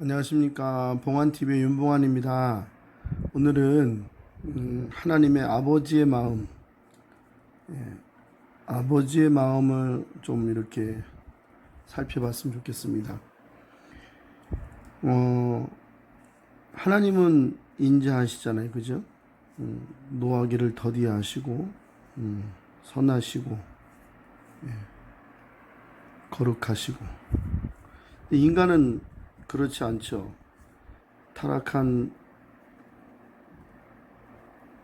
안녕하십니까. 봉안TV의 윤봉안입니다. 오늘은 음, 하나님의 아버지의 마음 예, 아버지의 마음을 좀 이렇게 살펴봤으면 좋겠습니다. 어, 하나님은 인자하시잖아요. 그죠? 음, 노하기를 더디하시고 음, 선하시고 예, 거룩하시고. 인간은 그렇지 않죠. 타락한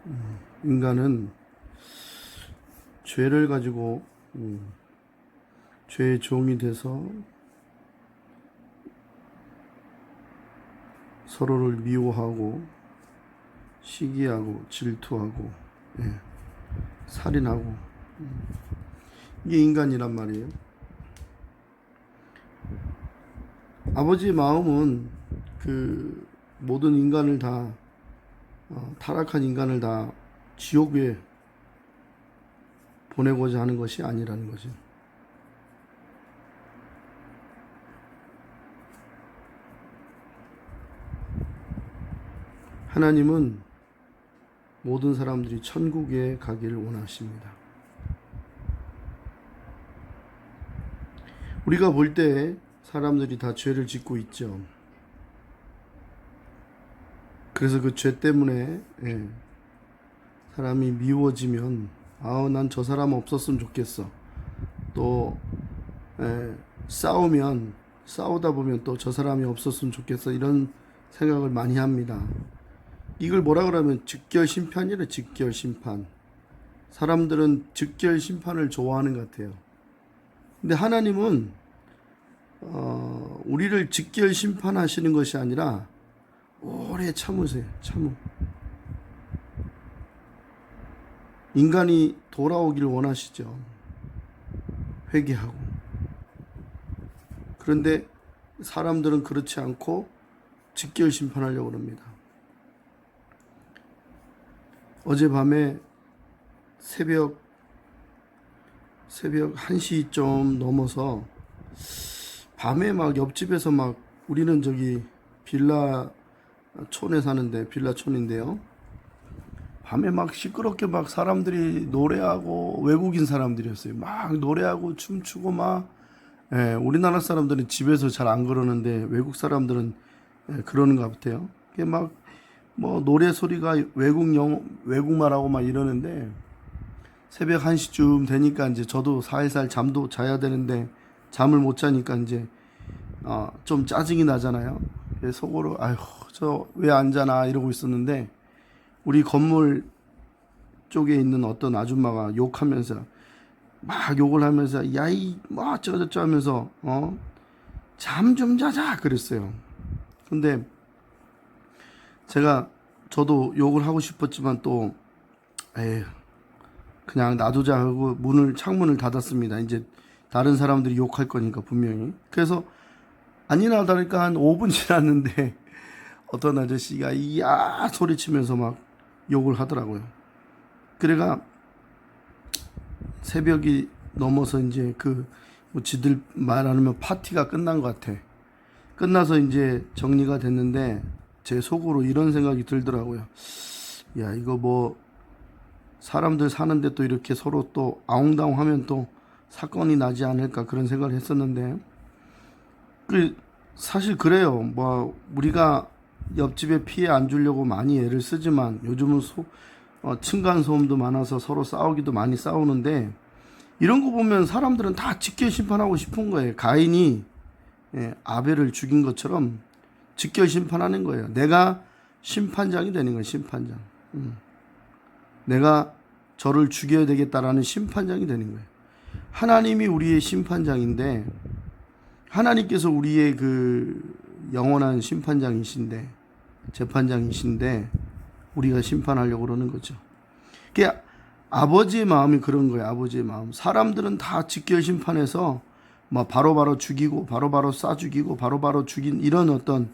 음, 인간은 죄를 가지고 음, 죄의 종이 돼서 서로를 미워하고 시기하고 질투하고 예, 살인하고 음, 이게 인간이란 말이에요. 아버지의 마음은 그 모든 인간을 다 어, 타락한 인간을 다 지옥에 보내고자 하는 것이 아니라는 거죠. 하나님은 모든 사람들이 천국에 가기를 원하십니다. 우리가 볼 때 사람들이 다 죄를 짓고 있죠. 그래서 그 죄 때문에 예, 사람이 미워지면 아우 난 저 사람 없었으면 좋겠어. 또 예, 싸우면 싸우다 보면 또 저 사람이 없었으면 좋겠어 이런 생각을 많이 합니다. 이걸 뭐라 그러면 직결 심판이래 직결 심판. 사람들은 직결 심판을 좋아하는 것 같아요. 근데 하나님은 어, 우리를 직결 심판하시는 것이 아니라 오래 참으세요. 참으. 인간이 돌아오기를 원하시죠. 회개하고. 그런데 사람들은 그렇지 않고 직결 심판하려고 합니다. 어젯밤에 새벽 새벽 1시 좀 넘어서 밤에 막 옆집에서 막 우리는 저기 빌라 촌에 사는데 빌라 촌인데요. 밤에 막 시끄럽게 막 사람들이 노래하고 외국인 사람들이었어요. 막 노래하고 춤추고 막 예, 우리나라 사람들은 집에서 잘 안 그러는데 외국 사람들은 예, 그러는 것 같아요. 그게 막 뭐 노래 소리가 외국 영 외국말하고 막 이러는데 새벽 1시쯤 되니까 이제 저도 살살 잠도 자야 되는데 잠을 못 자니까 이제 어, 좀 짜증이 나잖아요. 그래서 속으로 아휴 저 왜 안 자나 이러고 있었는데 우리 건물 쪽에 있는 어떤 아줌마가 욕하면서 막 욕을 하면서 야이 뭐 어쩌고저쩌고 하면서 어 잠 좀 자자 그랬어요. 근데 제가 저도 욕을 하고 싶었지만 또 에휴 그냥 놔두자 하고 문을 창문을 닫았습니다. 이제 다른 사람들이 욕할 거니까 분명히. 그래서 아니나 다를까 한 5분 지났는데 어떤 아저씨가 이야 소리치면서 막 욕을 하더라고요. 그래가 새벽이 넘어서 이제 그 뭐 지들 말 안 하면 파티가 끝난 것 같아. 끝나서 이제 정리가 됐는데 제 속으로 이런 생각이 들더라고요. 야 이거 뭐 사람들 사는데 또 이렇게 서로 또 아웅다웅하면 또 사건이 나지 않을까 그런 생각을 했었는데 그 사실 그래요. 뭐 우리가 옆집에 피해 안 주려고 많이 애를 쓰지만 요즘은 소, 어, 층간 소음도 많아서 서로 싸우기도 많이 싸우는데 이런 거 보면 사람들은 다 직결 심판하고 싶은 거예요. 가인이 예, 아벨을 죽인 것처럼 직결 심판하는 거예요. 내가 심판장이 되는 거예요. 심판장. 음. 내가 저를 죽여야 되겠다라는 심판장이 되는 거예요. 하나님이 우리의 심판장인데 하나님께서 우리의 그 영원한 심판장이신데 재판장이신데 우리가 심판하려고 그러는 거죠. 그게 아버지의 마음이 그런 거예요. 아버지의 마음. 사람들은 다 직결 심판해서 뭐 바로바로 죽이고 바로바로 쏴 죽이고 바로바로 죽인 이런 어떤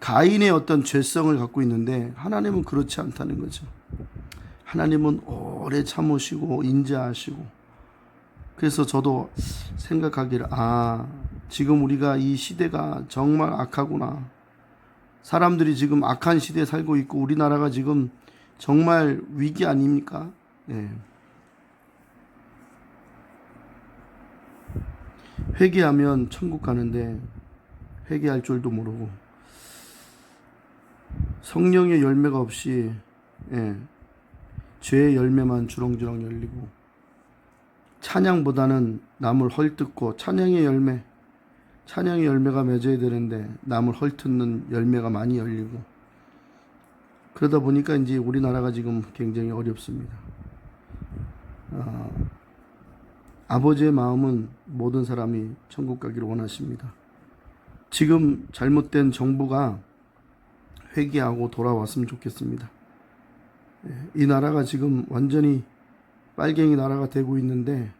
가인의 어떤 죄성을 갖고 있는데 하나님은 그렇지 않다는 거죠. 하나님은 오래 참으시고 인자하시고 그래서 저도 생각하기를 아 지금 우리가 이 시대가 정말 악하구나 사람들이 지금 악한 시대에 살고 있고 우리나라가 지금 정말 위기 아닙니까? 예. 회개하면 천국 가는데 회개할 줄도 모르고 성령의 열매가 없이 예, 죄의 열매만 주렁주렁 열리고 찬양보다는 남을 헐뜯고 찬양의 열매 찬양의 열매가 맺어야 되는데 남을 헐뜯는 열매가 많이 열리고 그러다 보니까 이제 우리나라가 지금 굉장히 어렵습니다. 아, 아버지의 마음은 모든 사람이 천국 가기를 원하십니다. 지금 잘못된 정부가 회개하고 돌아왔으면 좋겠습니다. 예, 이 나라가 지금 완전히 빨갱이 나라가 되고 있는데,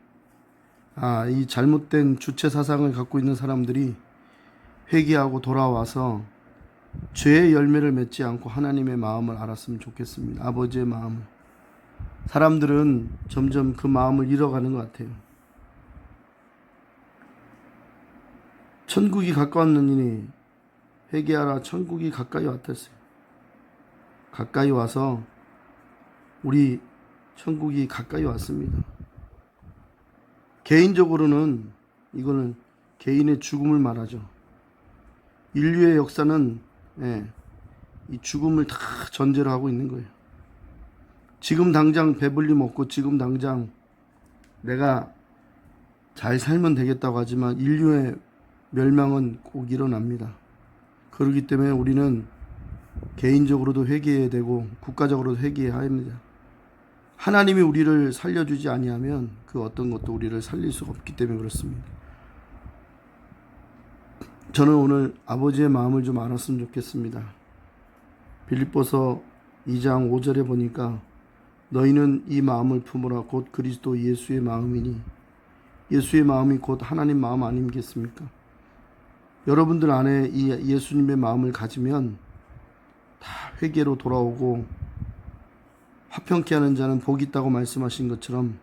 아, 이 잘못된 주체 사상을 갖고 있는 사람들이 회개하고 돌아와서 죄의 열매를 맺지 않고 하나님의 마음을 알았으면 좋겠습니다. 아버지의 마음을. 사람들은 점점 그 마음을 잃어가는 것 같아요. 천국이 가까웠느니 회개하라 천국이 가까이 왔댔어요. 가까이 와서 우리 천국이 가까이 왔습니다. 개인적으로는 이거는 개인의 죽음을 말하죠. 인류의 역사는 예, 이 죽음을 다 전제로 하고 있는 거예요. 지금 당장 배불리 먹고 지금 당장 내가 잘 살면 되겠다고 하지만 인류의 멸망은 꼭 일어납니다. 그렇기 때문에 우리는 개인적으로도 회개해야 되고 국가적으로도 회개해야 합니다. 하나님이 우리를 살려주지 아니하면 그 어떤 것도 우리를 살릴 수가 없기 때문에 그렇습니다. 저는 오늘 아버지의 마음을 좀 알았으면 좋겠습니다. 빌립보서 2장 5절에 보니까 너희는 이 마음을 품으라 곧 그리스도 예수의 마음이니 예수의 마음이 곧 하나님 마음 아니겠습니까? 여러분들 안에 이 예수님의 마음을 가지면 다 회개로 돌아오고 화평케 하는 자는 복이 있다고 말씀하신 것처럼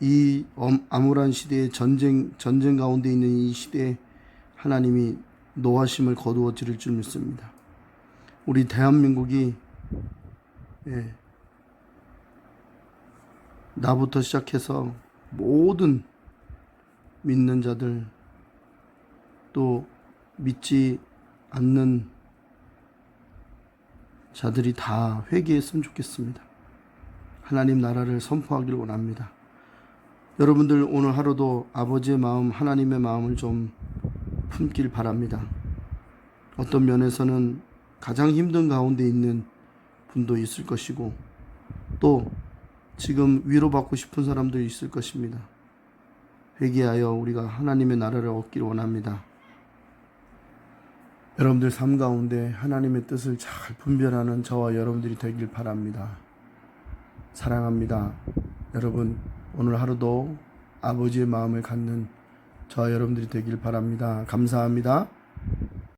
이 엄- 암울한 시대의 전쟁 전쟁 가운데 있는 이 시대에 하나님이 노하심을 거두어 드릴 줄 믿습니다. 우리 대한민국이 예, 나부터 시작해서 모든 믿는 자들 또 믿지 않는 자들이 다 회개했으면 좋겠습니다. 하나님 나라를 선포하기를 원합니다. 여러분들 오늘 하루도 아버지의 마음, 하나님의 마음을 좀 품길 바랍니다. 어떤 면에서는 가장 힘든 가운데 있는 분도 있을 것이고 또 지금 위로받고 싶은 사람도 있을 것입니다. 회개하여 우리가 하나님의 나라를 얻기를 원합니다. 여러분들 삶 가운데 하나님의 뜻을 잘 분별하는 저와 여러분들이 되길 바랍니다. 사랑합니다. 여러분, 오늘 하루도 아버지의 마음을 갖는 저와 여러분들이 되길 바랍니다. 감사합니다.